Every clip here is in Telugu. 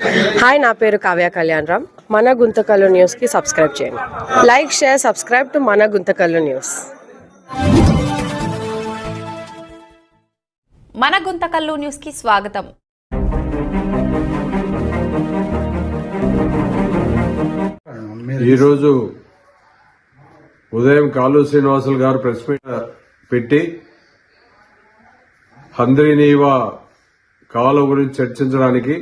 హాయ్ నా పేరు కావ్య కళ్యాణ్ రామ్. మన గుంతకల్లు న్యూస్కి సబ్స్క్రైబ్ చేయండి. లైక్ షేర్ సబ్స్క్రైబ్ టు మన గుంతకల్లు న్యూస్ మన గుంతకల్లు న్యూస్కి స్వాగతం. ఈరోజు ఉదయం కాలు శ్రీనివాసులు గారు ప్రెస్ మీట్ పెట్టి హంద్రీనీవా కాలువ గురించి చర్చించడానికి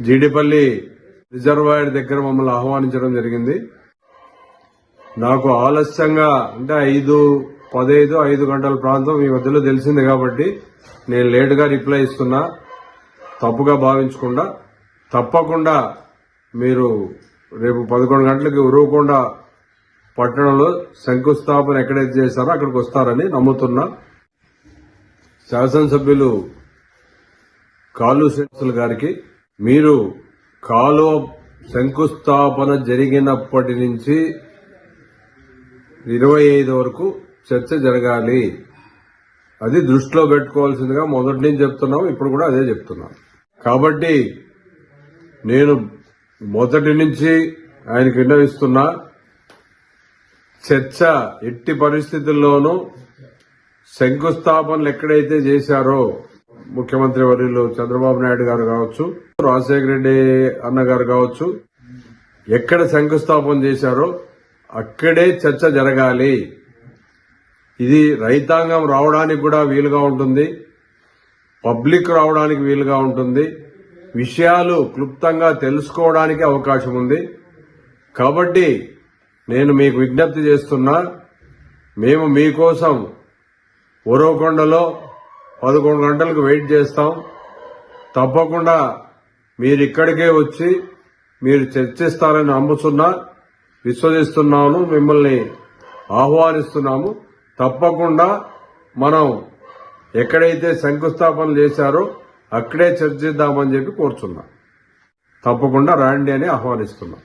జీడిపల్లి రిజర్వాయర్ దగ్గర మమ్మల్ని ఆహ్వానించడం జరిగింది. నాకు ఆలస్యంగా అంటే ఐదు పదహైదు ఐదు గంటల ప్రాంతం మీ మధ్యలో తెలిసింది కాబట్టి నేను లేటుగా రిప్లై ఇస్తున్నా. తప్పుగా భావించకుండా తప్పకుండా మీరు రేపు పదకొండు గంటలకు ఉరవకొండ పట్టణంలో శంకుస్థాపన ఎక్కడైతే చేశారో అక్కడికి వస్తారని నమ్ముతున్నా. శాసనసభ్యులు కాలు శ్రీనివాసులు గారికి మీరు కాలువ శంకుస్థాపన జరిగినప్పటి నుంచి ఇరవై ఐదు వరకు చర్చ జరగాలి. అది దృష్టిలో పెట్టుకోవాల్సిందిగా మొదటి నుంచి చెప్తున్నాం ఇప్పుడు కూడా అదే చెప్తున్నాం. కాబట్టి నేను మొదటి నుంచి ఆయనకు విన్నవిస్తున్నా చర్చ ఎట్టి పరిస్థితుల్లోనూ శంకుస్థాపనలు ఎక్కడైతే చేశారో ముఖ్యమంత్రి వర్యులు చంద్రబాబు నాయుడు గారు కావచ్చు రాజశేఖర రెడ్డి అన్నగారు కావచ్చు ఎక్కడ శంకుస్థాపన చేశారో అక్కడే చర్చ జరగాలి. ఇది రైతాంగం రావడానికి కూడా వీలుగా ఉంటుంది. పబ్లిక్ రావడానికి వీలుగా ఉంటుంది. విషయాలు క్లుప్తంగా తెలుసుకోవడానికి అవకాశం ఉంది. కాబట్టి నేను మీకు విజ్ఞప్తి చేస్తున్నా మేము మీకోసం ఉరవకొండలో పదకొండు గంటలకు వెయిట్ చేస్తాం. తప్పకుండా మీరు ఇక్కడికే వచ్చి మీరు చర్చిస్తారని నమ్ముతున్నా విశ్వసిస్తున్నాను మిమ్మల్ని ఆహ్వానిస్తున్నాము. తప్పకుండా మనం ఎక్కడైతే శంకుస్థాపన చేశారో అక్కడే చర్చిద్దామని చెప్పి కోరుచున్నా తప్పకుండా రాండి అని ఆహ్వానిస్తున్నాం.